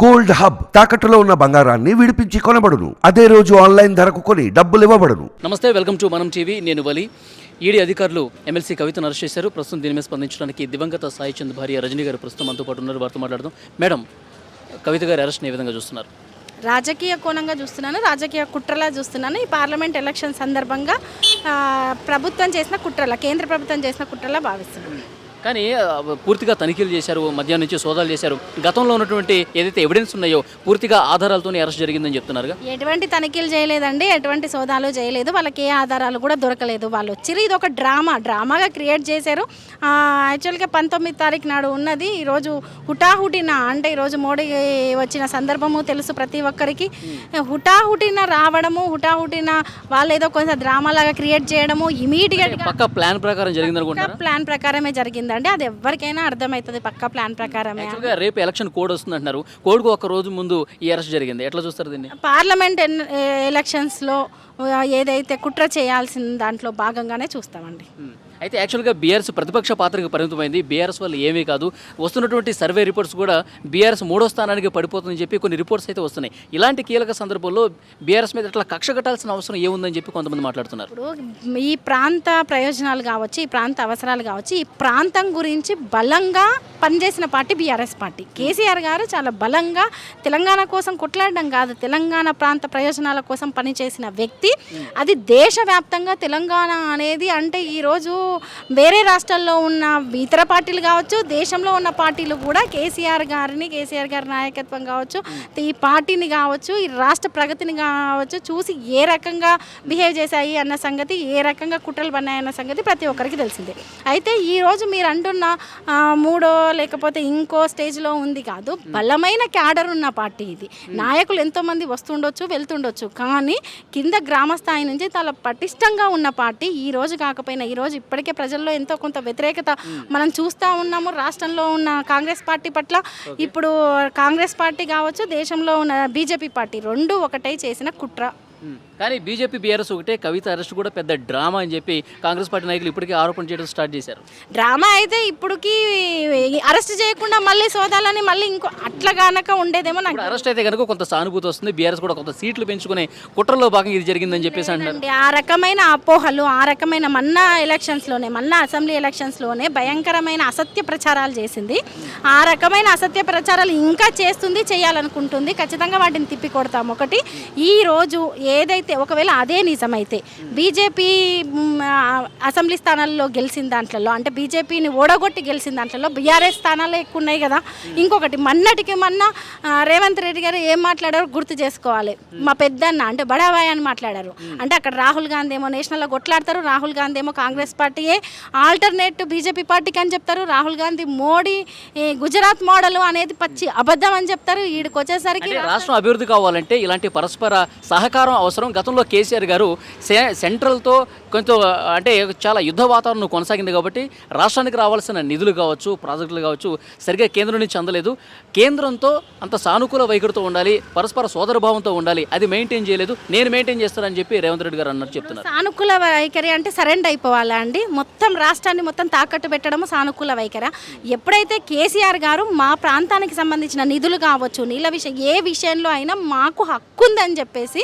Gold hub తాకట్టులో ఉన్న బంగారాన్ని విడిపించి కొనబడును. అదే రోజు ఆన్లైన్ ధరకు కొని డబ్బులు ఇవ్వబడును. నమస్తే వెల్కమ్ టు మనం టీవీ. నేను వలి. ఈడీ అధికారులు ఎమ్మెల్సీ కవితను అరెస్ట్ చేశారు. ప్రస్తుతం దీని మీద స్పందించడానికి దివంగత సాయి చంద్ భార్య రజనీ గారు ప్రస్తుతం మనతో పాటు ఉన్నారు. వారితో మాట్లాడదాం. మేడం కవిత గారి అరెస్ట్ని ఏ విధంగా చూస్తున్నారు? రాజకీయ కోణంగా చూస్తున్నాను. రాజకీయ కుట్రలా చూస్తున్నాను. ఈ పార్లమెంట్ ఎలక్షన్ సందర్భంగా ప్రభుత్వం చేసిన కుట్రల కేంద్ర ప్రభుత్వం చేసిన కుట్రలా భావిస్తున్నాను. కానీ పూర్తిగా తనిఖీలు చేశారు మధ్యాహ్నం నుంచి సోదాలు చేశారు. గతంలో ఉన్నటువంటి ఏదైతే ఎవిడెన్స్ ఉన్నాయో పూర్తిగా ఆధారాలతోనే అరెస్ట్ జరిగిందని చెప్తున్నారుగా? ఎటువంటి తనిఖీలు చేయలేదండి ఎటువంటి సోదాలు చేయలేదు వాళ్ళకి ఏ ఆధారాలు కూడా దొరకలేదు. వాళ్ళు వచ్చిరు ఇది ఒక డ్రామా డ్రామాగా క్రియేట్ చేశారు. యాక్చువల్గా పంతొమ్మిది తారీఖు నాడు ఉన్నది ఈరోజు హుటాహుటిన అంటే ఈరోజు మోడీ వచ్చిన సందర్భము తెలుసు ప్రతి ఒక్కరికి. హుటాహుటిన రావడము హుటాహుటిన వాళ్ళు ఏదో కొంచెం డ్రామాలాగా క్రియేట్ చేయడము ఇమీడియట్గా పక్క ప్లాన్ ప్రకారం జరిగింది ప్లాన్ ప్రకారమే జరిగిందండి అది ఎవరికైనా అర్థమవుతుంది పక్కా ప్లాన్ ప్రకారమే. యాక్చువల్గా రేపు ఎలక్షన్ కోడ్ వస్తుంది అంటున్నారు కోడ్కు ఒక రోజు ముందు ఈ అరెస్ట్ జరిగింది. ఎట్లా చూస్తారు దీన్ని? పార్లమెంట్ ఎలక్షన్స్లో ఏదైతే కుట్ర చేయాల్సిన దాంట్లో భాగంగానే చూస్తామండి. అయితే యాక్చువల్గా బీఆర్ఎస్ ప్రతిపక్ష పాత్రకు పరిమితమైంది. బీఆర్ఎస్ వల్ల ఏమీ కాదు. వస్తున్నటువంటి సర్వే రిపోర్ట్స్ కూడా బీఆర్ఎస్ మూడో స్థానానికి పడిపోతుందని చెప్పి కొన్ని రిపోర్ట్స్ అయితే వస్తున్నాయి. ఇలాంటి కీలక సందర్భంలో బీఆర్ఎస్ మీద ఇట్లా కక్ష కట్టాల్సిన అవసరం ఏముందని చెప్పి కొంతమంది మాట్లాడుతున్నారు. ఈ ప్రాంత ప్రయోజనాలు కావచ్చు ఈ ప్రాంత అవసరాలు కావచ్చు ఈ ప్రాంతం గురించి బలంగా పనిచేసిన పార్టీ బీఆర్ఎస్ పార్టీ. కేసీఆర్ గారు చాలా బలంగా తెలంగాణ కోసం కొట్లాడడం కాదు. తెలంగాణ ప్రాంత ప్రయోజనాల కోసం పనిచేసిన వ్యక్తి. అది దేశవ్యాప్తంగా తెలంగాణ అనేది అంటే ఈరోజు వేరే రాష్ట్రాల్లో ఉన్న ఇతర పార్టీలు కావచ్చు దేశంలో ఉన్న పార్టీలు కూడా కేసీఆర్ గారిని కేసీఆర్ గారి నాయకత్వం కావచ్చు ఈ పార్టీని కావచ్చు ఈ రాష్ట్ర ప్రగతిని కావచ్చు చూసి ఏ రకంగా బిహేవ్ చేశాయి అన్న సంగతి ఏ రకంగా కుట్రలు పన్నాయన్న సంగతి ప్రతి ఒక్కరికి తెలిసిందే. అయితే ఈరోజు మీరు అంటున్న మూడో లేకపోతే ఇంకో స్టేజ్లో ఉంది కాదు బలమైన క్యాడర్ ఉన్న పార్టీ ఇది. నాయకులు ఎంతోమంది వస్తుండొచ్చు వెళ్తుండొచ్చు కానీ కింద గ్రామ స్థాయి నుంచి చాలా పటిష్టంగా ఉన్న పార్టీ ఈ రోజు కాకపోయినా ఈ రోజు ఇప్పటికే ప్రజల్లో ఎంతో కొంత వ్యతిరేకత. మనం చూస్తూ ఉన్నాము రాష్ట్రంలో ఉన్న కాంగ్రెస్ పార్టీ పట్ల. ఇప్పుడు కాంగ్రెస్ పార్టీ కావచ్చు దేశంలో ఉన్న బీజేపీ పార్టీ రెండు ఒకటై చేసిన కుట్ర. కానీ బీజేపీ బీఆర్ఎస్ ఒకటే కవిత అరెస్ట్ కూడా పెద్ద డ్రామా అని చెప్పి కాంగ్రెస్ పార్టీ నాయకులు ఇప్పటికే ఆరోపణ చేయడం స్టార్ట్ చేశారు. డ్రామా అయితే ఇప్పుడుకి అరెస్ట్ చేయకుండా మళ్ళీ సోదాలని మళ్ళీ ఇంకో అట్లా గానక ఉండేదేమో నాకు అరెస్ట్ అయితే కనుక కొంత సానుభూతి వస్తుంది బీఆర్ఎస్ కూడా కొంత సీట్లు పెంచుకునే కుట్రలో భాగంగా ఇది జరిగిందని చెప్పేసి అండి ఆ రకమైన అపోహలు ఆ రకమైన మన్నా ఎలక్షన్స్లోనే మన్నా అసెంబ్లీ ఎలక్షన్స్లోనే భయంకరమైన అసత్య ప్రచారాలు చేసింది. ఆ రకమైన అసత్య ప్రచారాలు ఇంకా చేస్తుంది చేయాలనుకుంటుంది. ఖచ్చితంగా వాటిని తిప్పి కొడతాం ఒకటి ఈ రోజు ఏదైతే ఒకవేళ అదే నిజమైతే బీజేపీ అసెంబ్లీ స్థానాల్లో గెలిచిన దాంట్లో అంటే బీజేపీని ఓడగొట్టి గెలిచిన దాంట్లో బీఆర్ఎస్ స్థానాలు ఎక్కువ ఉన్నాయి కదా. ఇంకొకటి మన్నటికి మొన్న రేవంత్ రెడ్డి గారు ఏం మాట్లాడారో గుర్తు చేసుకోవాలి. మా పెద్దన్న అంటే బడాబాయ్ అని మాట్లాడారు. అంటే అక్కడ రాహుల్ గాంధీ ఏమో నేషనల్లో కొట్లాడతారు రాహుల్ గాంధీ ఏమో కాంగ్రెస్ పార్టీయే ఆల్టర్నేట్ బీజేపీ పార్టీకి అని చెప్తారు రాహుల్ గాంధీ మోడీ గుజరాత్ మోడల్ అనేది పచ్చి అబద్ధం అని చెప్తారు వీడికి వచ్చేసరికి రాష్ట్రం అభివృద్ధి కావాలంటే ఇలాంటి పరస్పర సహకారం అవసరం. గతంలో కేసీఆర్ గారు సె- సెంట్రల్తో కొంచెం అంటే చాలా యుద్ధ వాతావరణం కొనసాగింది కాబట్టి రాష్ట్రానికి రావాల్సిన నిధులు కావచ్చు ప్రాజెక్టులు కావచ్చు సరిగ్గా కేంద్రం నుంచి అందలేదు. కేంద్రంతో అంత సానుకూల వైఖరితో ఉండాలి పరస్పర సోదరభావంతో ఉండాలి అది మెయింటైన్ చేయలేదు. నేను మెయింటైన్ చేస్తానని చెప్పి రేవంత్ రెడ్డి గారు అన్నట్టు చెప్తున్నారు. సానుకూల వైఖరి అంటే సరెండర్ అయిపోవాలా అండి? మొత్తం రాష్ట్రాన్ని మొత్తం తాకట్టు పెట్టడము సానుకూల వైఖరి? ఎప్పుడైతే కేసీఆర్ గారు మా ప్రాంతానికి సంబంధించిన నిధులు కావచ్చు నీళ్ళ విషయం ఏ విషయంలో అయినా మాకు హక్కు ఉందని చెప్పేసి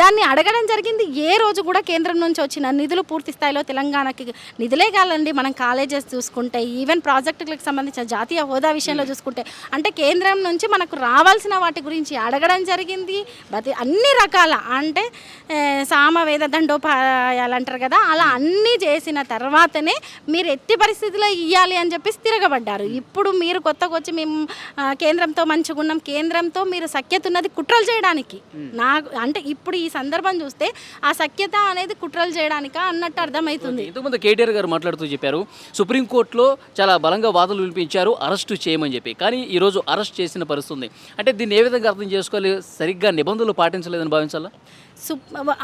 దాన్ని అడగడం జరిగింది. ఏ రోజు కూడా కేంద్రం నుంచి వచ్చిన నిధులు పూర్తి స్థాయిలో తెలంగాణకి నిధులే కాదండి మనం కాలేజెస్ చూసుకుంటే ఈవెన్ ప్రాజెక్టులకు సంబంధించిన జాతీయ హోదా విషయంలో చూసుకుంటే అంటే కేంద్రం నుంచి మనకు రావాల్సిన వాటి గురించి అడగడం జరిగింది. ప్రతి అన్ని రకాల అంటే సామవేద దండోపాయాలు అంటారు కదా అలా అన్నీ చేసిన తర్వాతనే మీరు ఎట్టి పరిస్థితిలో ఇవ్వాలి అని చెప్పి తిరగబడ్డారు. ఇప్పుడు మీరు కొత్తగా వచ్చి మేము కేంద్రంతో మంచిగా ఉన్నాం కేంద్రంతో మీరు సఖ్యత ఉన్నది కుట్రలు చేయడానికి. నాకు అంటే ఇప్పుడు ఈ సందర్భం చూస్తే ఆ సఖ్యత అనేది కుట్రలు చేయడానికా అన్నట్టు అర్థమవుతుంది. ఇంతకుముందు కేటీఆర్ గారు మాట్లాడుతూ చెప్పారు సుప్రీంకోర్టులో చాలా బలంగా వాదనలు వినిపించారు అరెస్టు చేయమని చెప్పి. కానీ ఈరోజు అరెస్ట్ చేసిన పరిస్థితి అంటే దీన్ని ఏ విధంగా అర్థం చేసుకోవాలి? సరిగ్గా నిబంధనలు పాటించలేదని భావించాలా?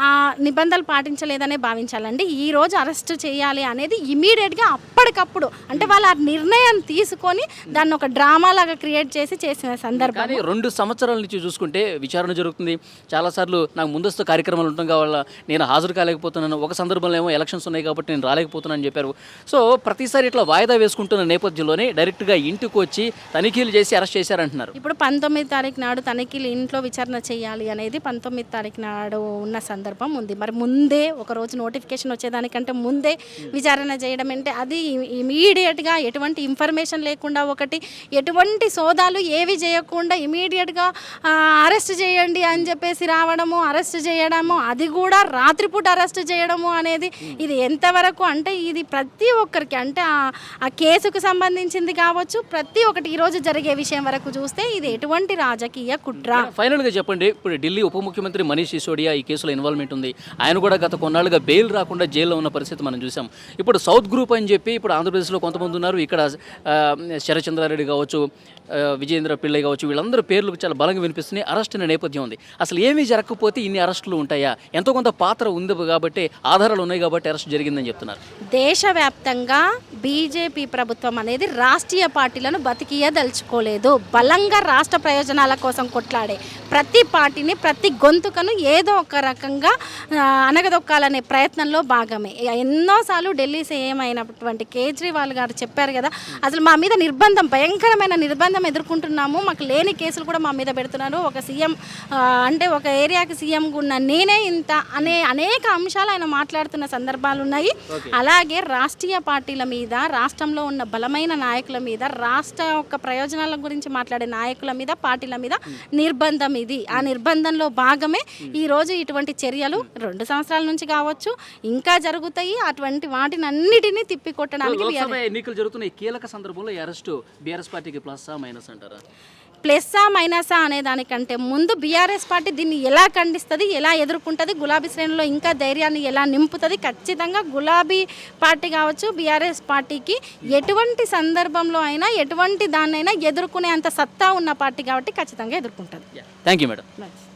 ఆ నిబంధనలు పాటించలేదనే భావించాలండి. ఈ రోజు అరెస్ట్ చేయాలి అనేది ఇమీడియట్గా అప్పటికప్పుడు అంటే వాళ్ళు ఆ నిర్ణయం తీసుకొని దాన్ని ఒక డ్రామా లాగా క్రియేట్ చేసి చేసిన సందర్భం. రెండు సంవత్సరాల నుంచి చూసుకుంటే విచారణ జరుగుతుంది. చాలాసార్లు నాకు ముందు ముందస్తు కార్యక్రమాలు ఉండటం వల్ల నేను హాజరు కాలేకపోతున్నాను. ఒక సందర్భంలో ఏమో ఎలక్షన్స్ ఉన్నాయి కాబట్టి నేను రాలేకపోతున్నాను అని చెప్పారు. సో ప్రతిసారి ఇట్లా వాయిదా వేసుకుంటున్న నేపథ్యంలోనే డైరెక్ట్గా ఇంటికి వచ్చి తనిఖీలు చేసి అరెస్ట్ చేశారంటున్నారు. ఇప్పుడు పంతొమ్మిది తారీఖు నాడు తనిఖీలు ఇంట్లో విచారణ చేయాలి అనేది పంతొమ్మిది తారీఖు నాడు ఉన్న సందర్భం ఉంది. మరి ముందే ఒకరోజు నోటిఫికేషన్ వచ్చేదానికంటే ముందే విచారణ చేయడం అంటే అది ఇమీడియట్గా ఎటువంటి ఇన్ఫర్మేషన్ లేకుండా ఒకటి ఎటువంటి సోదాలు ఏవి చేయకుండా ఇమీడియట్గా అరెస్ట్ చేయండి అని చెప్పేసి రావడము అరెస్ట్ చేయడము అది కూడా రాత్రిపూట అరెస్ట్ చేయడము అనేది ఇది ఎంతవరకు అంటే ఇది ప్రతి ఒక్కరికి అంటే ఆ- ఆ కేసుకు సంబంధించింది కావచ్చు ప్రతి ఒక్కటి ఈరోజు జరిగే విషయం వరకు చూస్తే ఇది ఎటువంటి రాజకీయ కుట్ర. ఫైనల్గా చెప్పండి. ఇప్పుడు ఢిల్లీ ఉప ముఖ్యమంత్రి మనీష్ సిసోడియా ఈ కేసులో ఇన్వాల్వ్మెంట్ ఉంది. ఆయన కూడా గత కొన్నాళ్ళుగా బెయిల్ రాకుండా జైల్లో ఉన్న పరిస్థితి మనం చూసాం ఇప్పుడు సౌత్ గ్రూప్ అని చెప్పి ఇప్పుడు ఆంధ్రప్రదేశ్లో కొంతమంది ఉన్నారు. ఇక్కడ శరచంద్రారెడ్డి కావచ్చు విజయేంద్ర పిళ్ళై కావచ్చు వీళ్ళందరూ పేర్లు చాలా బలంగా వినిపిస్తున్నాయి. అరెస్ట్ అనే నేపథ్యం ఉంది. అసలు ఏమీ జరగకపోతే ఇన్ని అరెస్టులు ఉంటాయా? ఎంతో కొంత పాత్ర ఉంది కాబట్టి ఆధారాలు ఉన్నాయి కాబట్టి అరెస్ట్ జరిగిందని చెప్తున్నారు. దేశవ్యాప్తంగా బీజేపీ ప్రభుత్వం అనేది రాష్ట్రీయ పార్టీలను బతికియదలుచుకోలేదు. బలంగా రాష్ట్ర ప్రయోజనాల కోసం కొట్లాడే ప్రతి పార్టీని ప్రతి గొంతుకను ఏదో ఒక రకంగా అనగదొక్కాలనే ప్రయత్నంలో భాగమే. ఎన్నోసార్లు ఢిల్లీ సీఎం అయినటువంటి కేజ్రీవాల్ గారు చెప్పారు కదా అసలు మా మీద నిర్బంధం భయంకరమైన నిర్బంధం ఎదుర్కొంటున్నాము. మాకు లేని కేసులు కూడా మా మీద పెడుతున్నారు. ఒక సీఎం అంటే ఒక ఏరియాకి సీఎం ఉన్న నేనే ఇంత అనే అనేక అంశాలు ఆయన మాట్లాడుతున్న సందర్భాలు ఉన్నాయి. అలాగే రాష్ట్రీయ పార్టీల మీద రాష్ట్రంలో ఉన్న బలమైన నాయకుల మీద రాష్ట్ర యొక్క ప్రయోజనాల గురించి మాట్లాడే నాయకుల మీద పార్టీల మీద నిర్బంధం ఇది. ఆ నిర్బంధంలో భాగమే ఈ రోజు ఇటువంటి చర్యలు రెండు సంవత్సరాల నుంచి కావచ్చు ఇంకా జరుగుతాయి. అటువంటి వాటిని అన్నిటినీ తిప్పికొట్టడానికి లోక్సభ ఎన్నికలు జరుగుతున్న ఈ కీలక సందర్భంలో ఈ అరెస్టు బీఆర్ఎస్ పార్టీకి ప్లస్ మైనస్ అంటారా? ప్లస్సా మైనసా అనే దానికంటే ముందు బీఆర్ఎస్ పార్టీ దీన్ని ఎలా ఖండిస్తుంది ఎలా ఎదుర్కొంటుంది గులాబీ శ్రేణిలో ఇంకా ధైర్యాన్ని ఎలా నింపుతుంది ఖచ్చితంగా గులాబీ పార్టీ కావచ్చు బీఆర్ఎస్ పార్టీకి ఎటువంటి సందర్భంలో అయినా ఎటువంటి దాన్నైనా ఎదుర్కొనే అంత సత్తా ఉన్న పార్టీ కాబట్టి ఖచ్చితంగా ఎదుర్కొంటుంది. Thank you madam